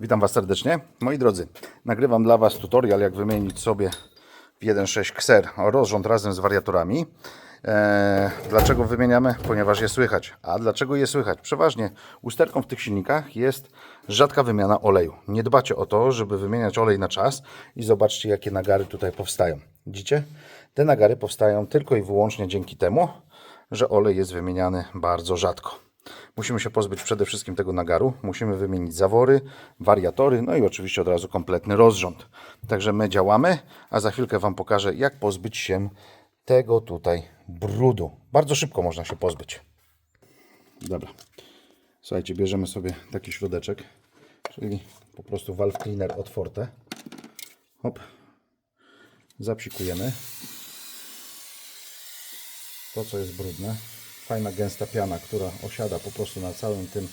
Witam Was serdecznie. Moi drodzy, nagrywam dla Was tutorial, jak wymienić sobie w 1.6 KSER rozrząd razem z wariatorami. Eee, dlaczego wymieniamy? Ponieważ je słychać. A dlaczego je słychać? Przeważnie usterką w tych silnikach jest rzadka wymiana oleju. Nie dbacie o to, żeby wymieniać olej na czas i zobaczcie, jakie nagary tutaj powstają. Widzicie? Te nagary powstają tylko i wyłącznie dzięki temu, że olej jest wymieniany bardzo rzadko. Musimy się pozbyć przede wszystkim tego nagaru. Musimy wymienić zawory, wariatory, no i oczywiście od razu kompletny rozrząd. Także my działamy, a za chwilkę Wam pokażę, jak pozbyć się tego tutaj brudu. Bardzo szybko można się pozbyć. Dobra. Słuchajcie, bierzemy sobie taki środeczek, czyli po prostu valve cleaner od Forte. Hop. Zapsikujemy to, co jest brudne. Fajna, gęsta piana, która osiada po prostu na całym tym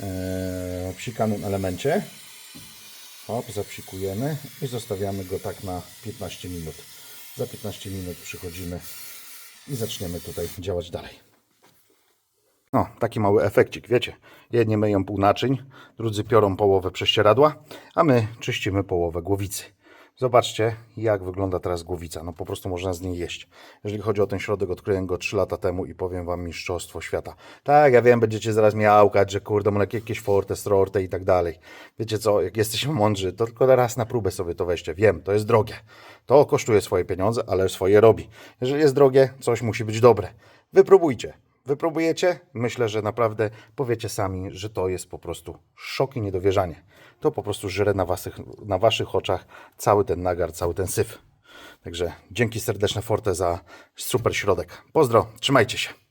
e, elemencie. Hop, zapsikujemy i zostawiamy go tak na 15 minut. Za 15 minut przychodzimy i zaczniemy tutaj działać dalej. No, taki mały efekcik, wiecie. Jedni myją pół naczyń, drudzy piorą połowę prześcieradła, a my czyścimy połowę głowicy. Zobaczcie, jak wygląda teraz głowica. No po prostu można z niej jeść. Jeżeli chodzi o ten środek, odkryłem go 3 lata temu i powiem Wam mistrzostwo świata. Tak, ja wiem, będziecie zaraz miałkać, że kurde, molek jakieś forte, strorte i tak dalej. Wiecie co, jak jesteśmy mądrzy, to tylko raz na próbę sobie to weźcie. Wiem, to jest drogie. To kosztuje swoje pieniądze, ale swoje robi. Jeżeli jest drogie, coś musi być dobre. Wypróbujcie. Wypróbujecie? Myślę, że naprawdę powiecie sami, że to jest po prostu szok i niedowierzanie. To po prostu żre na waszych, na waszych oczach cały ten nagar, cały ten syf. Także dzięki serdeczne Forte za super środek. Pozdro, trzymajcie się.